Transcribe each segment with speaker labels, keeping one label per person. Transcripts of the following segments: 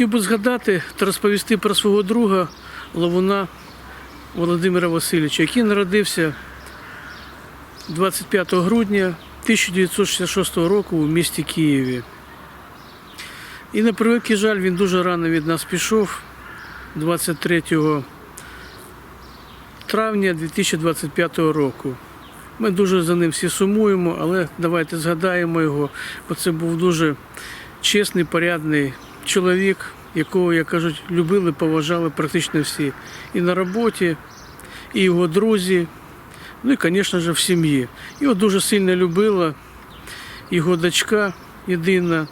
Speaker 1: хотів би згадати та розповісти про свого друга Лавуна Володимира Васильовича, який народився 25 грудня 1966 року у місті Києві. І на превеликий жаль, він дуже рано від нас пішов 23 травня 2025 року. Ми дуже за ним всі сумуємо, але давайте згадаємо його, бо це був дуже чесний, порядний чоловік, якого, як кажуть, любили, поважали практично всі. І на роботі, і його друзі, ну і, звісно ж, в сім'ї. Його дуже сильно любила його дочка єдина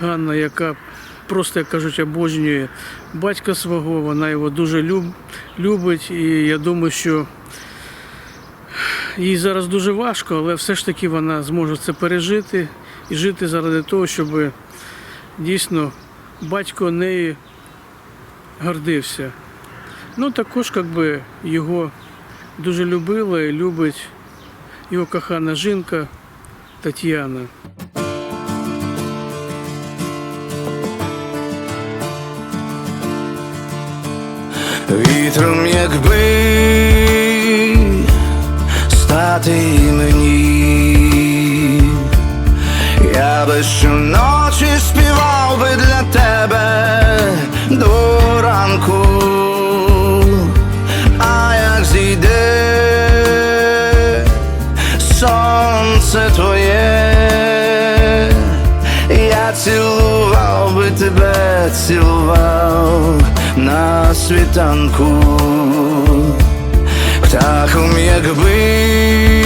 Speaker 1: Ганна, яка просто, як кажуть, обожнює батька свого, вона його дуже люб, любить. І я думаю, що їй зараз дуже важко, але все ж таки вона зможе це пережити і жити заради того, щоб дійсно батько неї гордився. Ну також як би, його дуже любила і любить його кохана жінка Тетяна.
Speaker 2: Вітром, якби стати мені, я би щоночі співав би для тебе до ранку, а як зійде сонце твоє, я цілував би тебе, цілував на світанку, птахом якби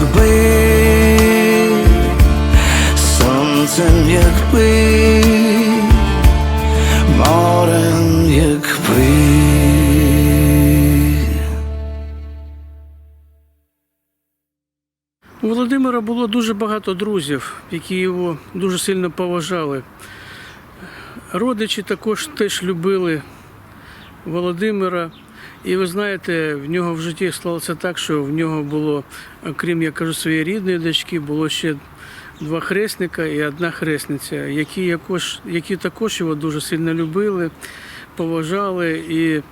Speaker 2: якби, сонцем, якби, морем, якби.
Speaker 1: У Володимира було дуже багато друзів, які його дуже сильно поважали. Родичі також теж любили Володимира. І ви знаєте, в нього в житті склалося так, що в нього було, окрім я кажу, своєї рідної дочки, було ще два хресника і одна хресниця, які, якож, які також його дуже сильно любили, поважали і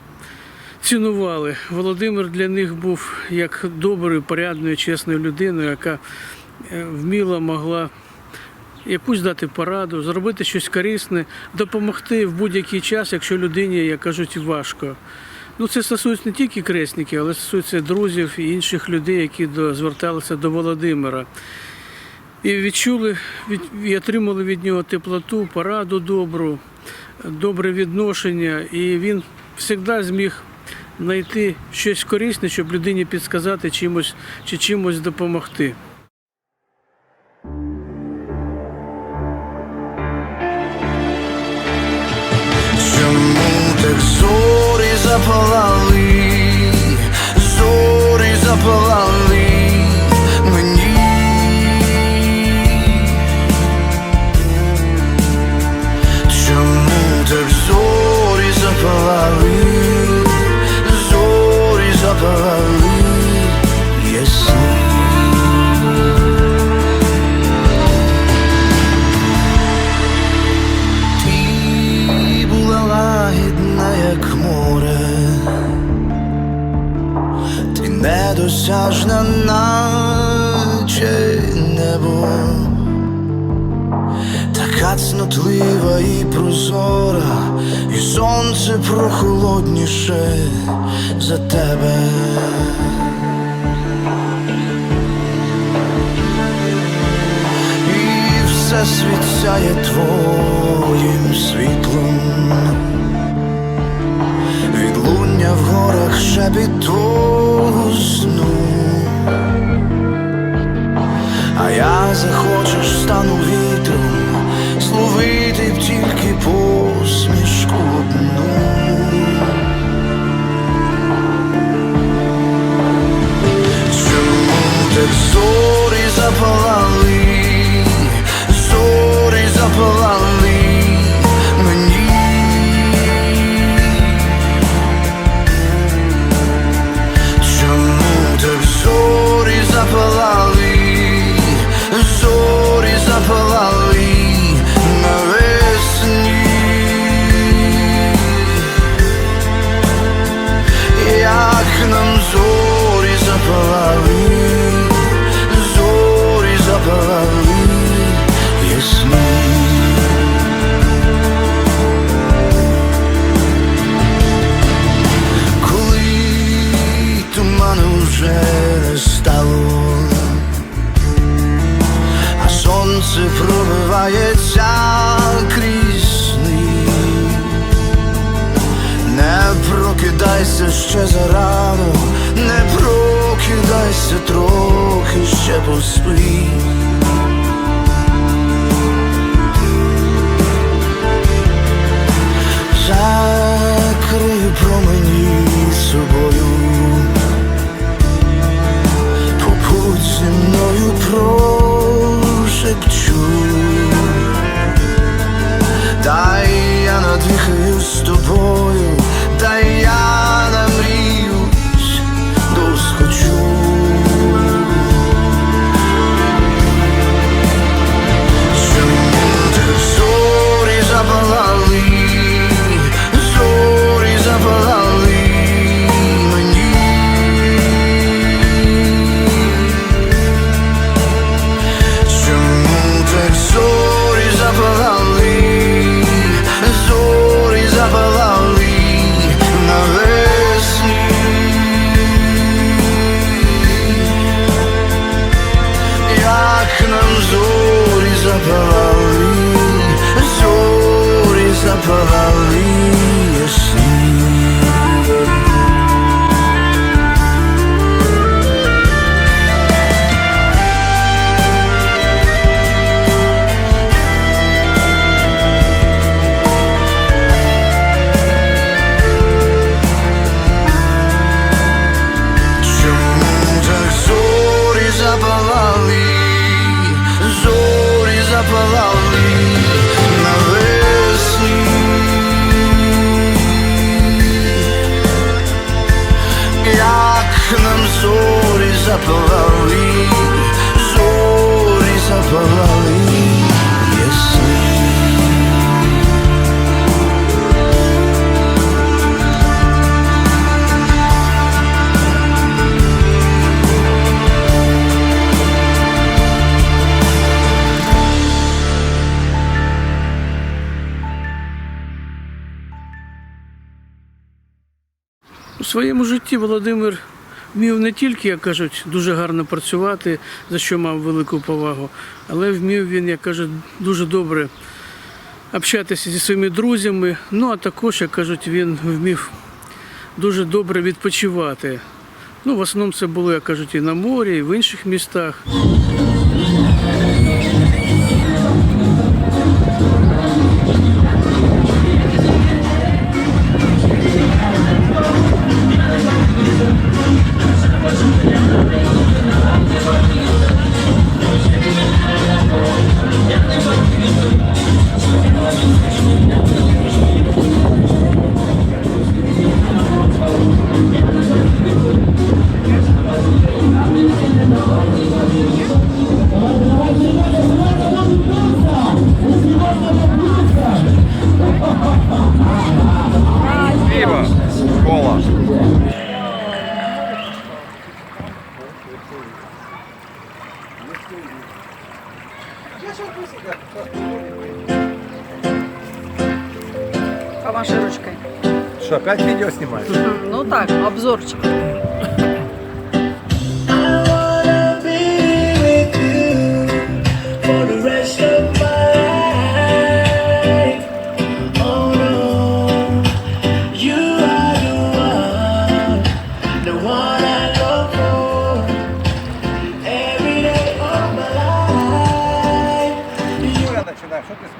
Speaker 1: цінували. Володимир для них був як доброю, порядною, чесною людиною, яка е, вміло могла якусь дати пораду, зробити щось корисне, допомогти в будь-який час, якщо людині, як кажуть, важко. Ну, це стосується не тільки кресників, але стосується друзів і інших людей, які зверталися до Володимира. І відчули від, і отримали від нього теплоту, пораду добру, добре відношення. І він завжди зміг знайти щось корисне, щоб людині підсказати чимось чи чимось допомогти.
Speaker 2: Чому так зорі запалали, зорі запалали І все світ сяє твоїм світлом. Відлуння в горах шепіт твого. А я захочеш стану вітром, зловити б тільки посмішку одну. Чому так зорі запалали, зорі запалали
Speaker 1: своєму житті Володимир вмів не тільки, як кажуть, дуже гарно працювати, за що мав велику повагу, але вмів він, як кажуть, дуже добре общатися зі своїми друзями. Ну а також, як кажуть, він вмів дуже добре відпочивати. Ну, в основному це було, як кажуть, і на морі, і в інших містах.
Speaker 3: вашей ручкой.
Speaker 4: Что, опять видео снимаешь?
Speaker 3: Ну так, обзорчик.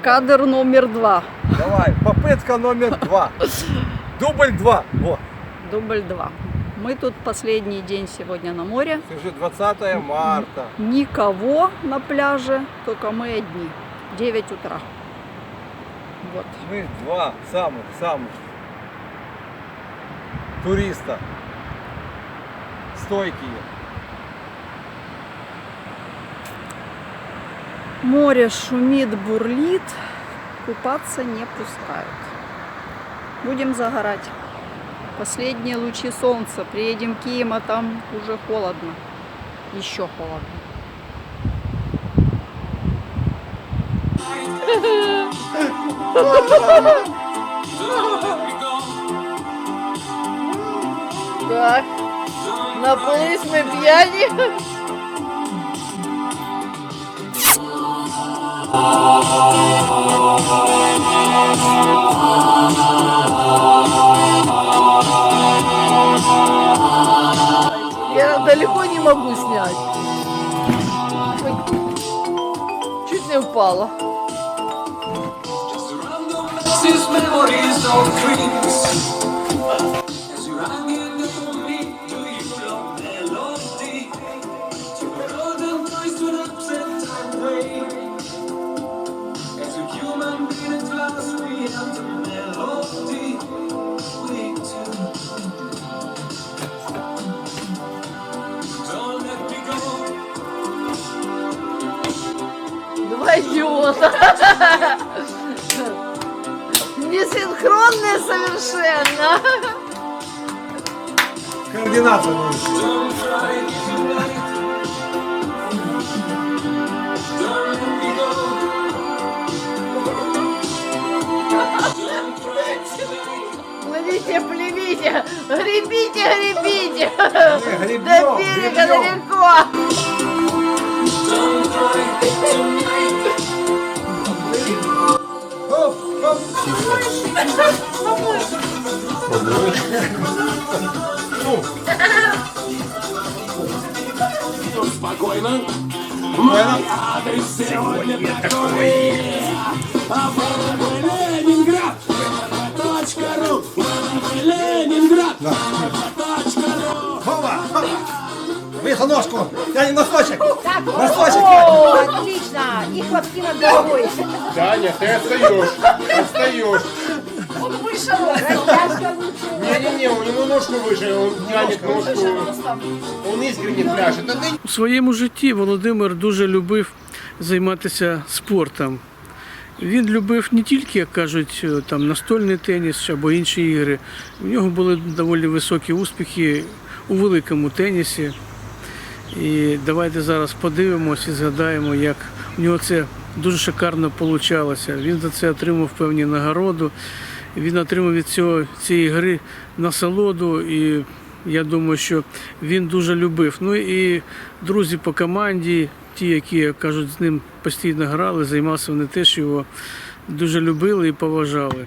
Speaker 3: Кадр номер два.
Speaker 4: Давай, по попытка номер два. Дубль два. Вот.
Speaker 3: Дубль два. Мы тут последний день сегодня на море.
Speaker 4: Уже 20 марта.
Speaker 3: Никого на пляже, только мы одни. 9 утра. Вот.
Speaker 4: Мы два самых-самых туриста. Стойкие.
Speaker 3: Море шумит, бурлит. Купаться не пускают. Будем загорать. Последние лучи солнца. Приедем в Киев, а там уже холодно. Еще холодно. Так, напились ми п'яні. Я далеко не могу снять. Чуть не упала.
Speaker 5: These
Speaker 3: воет. Несинхронные совершенно.
Speaker 4: Координация
Speaker 3: Плывите, плевите, гребите, гребите. До берега далеко.
Speaker 5: Don't cry, Спокойно.
Speaker 4: Спокойно.
Speaker 5: Адрес сегодня такой. Ленинград. Точка ру. Ленинград. Точка ру.
Speaker 4: Хома, хома. Выехал ножку. Носочек.
Speaker 6: Так,
Speaker 4: Носочек.
Speaker 6: о, отлично! И хлопки над головой.
Speaker 7: Таня, ты отстаешь, отстаешь.
Speaker 6: Он вышел, растяжка лучше.
Speaker 7: Не-не-не, у него ножку выше, он тянет ножку, он искренне пляшет. А ты
Speaker 1: У своєму житті Володимир дуже любив займатися спортом. Він любив не тільки, як кажуть, е, там настольний теніс або інші ігри. У нього були доволі високі успіхи у великому тенісі. І давайте зараз подивимося і згадаємо, як у нього це дуже шикарно вийшло. Він за це отримав певні нагороду. Він отримав від цього цієї гри насолоду і я думаю, що він дуже любив. Ну і друзі по команді, ті, які кажуть, з ним постійно грали, займалися, вони теж його дуже любили і поважали.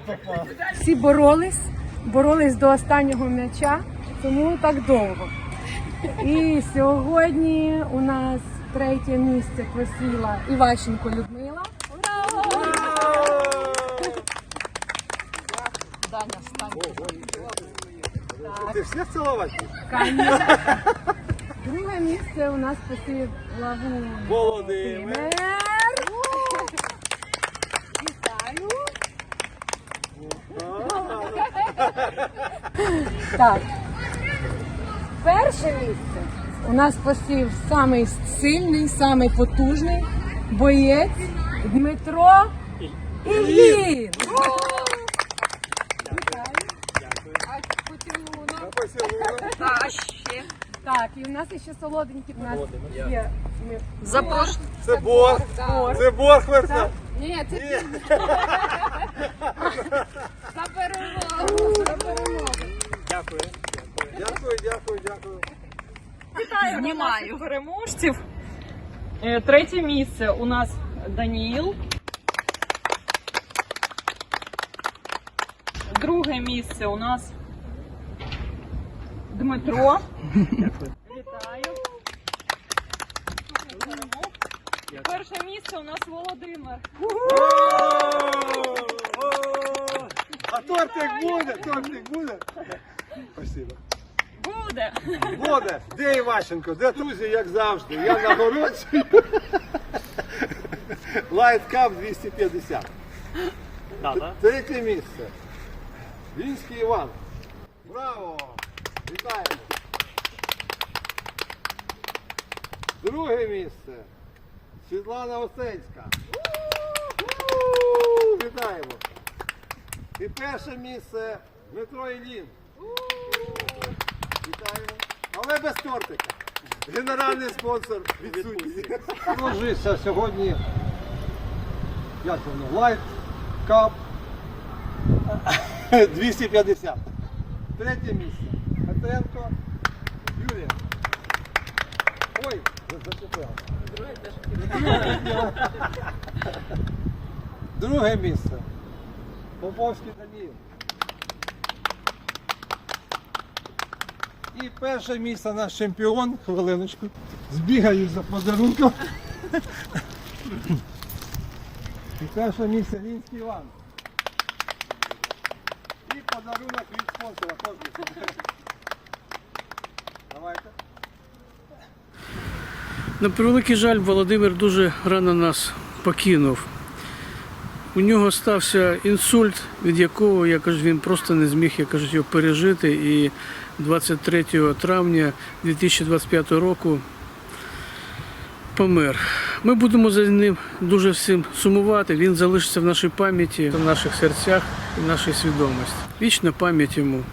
Speaker 8: Всі боролись, боролись до останнього м'яча, тому так довго. І сьогодні у нас третє місце посіла Іващенко Людмила.
Speaker 4: Ты всех целовать?
Speaker 8: Друге місце у нас посів Лаву
Speaker 4: Володимир.
Speaker 8: Вітаю. Так. Перше місце у нас посів самий сильний, самий потужний боєць Дмитро Іллін. Так, і у нас ще солоденькі. У нас є. ми-
Speaker 3: Запрошую.
Speaker 4: Це Борг. Це Борг верта.
Speaker 8: Ні, це ти. За
Speaker 4: Дякую, дякую, дякую.
Speaker 9: Знімаю переможців. Е, Третє місце у нас Даніїл. Друге місце у нас Дмитро. Вітаю. Перше місце у нас Володимир.
Speaker 4: А тортик буде? Тортик буде? Спасибо.
Speaker 9: Буде.
Speaker 4: Буде. Де Іващенко? Де Тузі, як завжди? Я на городі. Light Cup 250. Третє місце. Вінський Іван. Браво! Вітаємо. Друге місце. Світлана Осенська. Вітаємо. І перше місце Дмитро Ілін. Вітаємо. Але без тортика. Генеральний спонсор відсутній. Ложися сьогодні. Як воно? Light Cup 250. Третє місце. Петренко Юрія. Ой, зачепила. Друге місце. Поповський Даніл. І перше місце наш чемпіон, хвилиночку. Збігаю за подарунком. І перше місце Лінський Іван. І подарунок від спонсора. Давайте.
Speaker 1: На превеликий жаль, Володимир дуже рано нас покинув. У нього стався інсульт, від якого я кажу, він просто не зміг я кажу, його пережити. І 23 травня 2025 року помер. Ми будемо за ним дуже всім сумувати. Він залишиться в нашій пам'яті, в наших серцях і в нашій свідомості. Вічна пам'ять йому.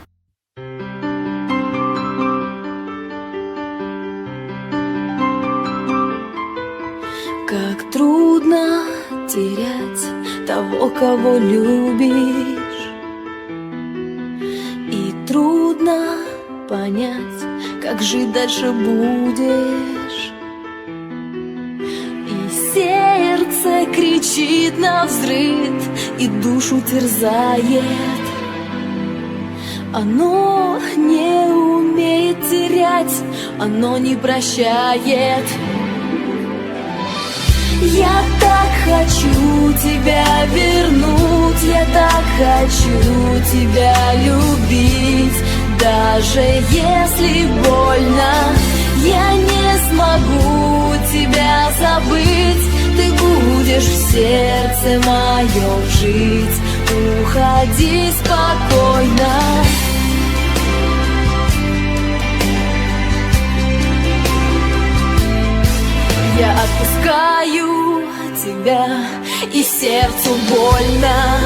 Speaker 10: Как трудно терять того, кого любишь. И трудно понять, как жить дальше будешь. И сердце кричит на взрыв и душу терзает. Оно не умеет терять, оно не прощает я так хочу тебя вернуть, я так хочу тебя любить, даже если больно, я не смогу тебя забыть, ты будешь в сердце моем жить, уходи спокойно. Отпускаю тебя, и сердцу больно.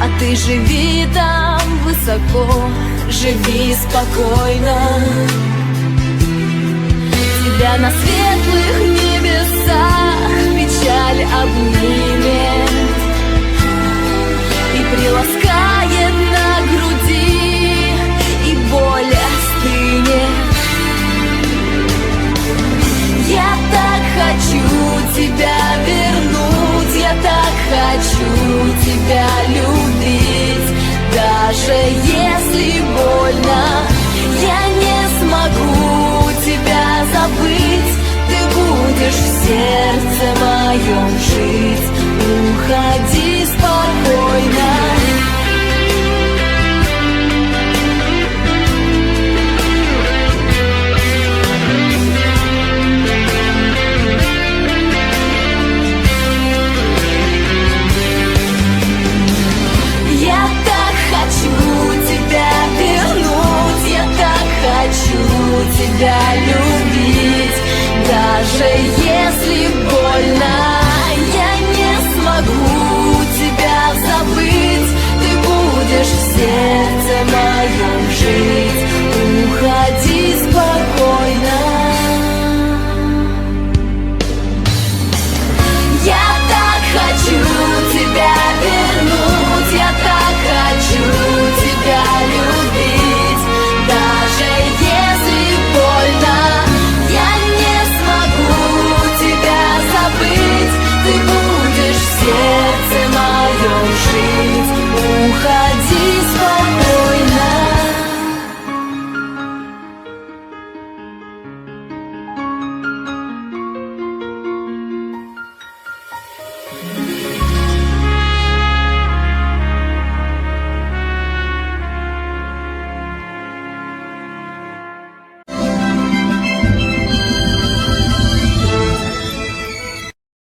Speaker 10: А ты живи там высоко, живи спокойно. Тебя на светлых небесах печаль обнимет и приласкает хочу тебя вернуть, я так хочу тебя любить, даже если больно, я не смогу тебя забыть, ты будешь в сердце моем жить, уходи спокойно.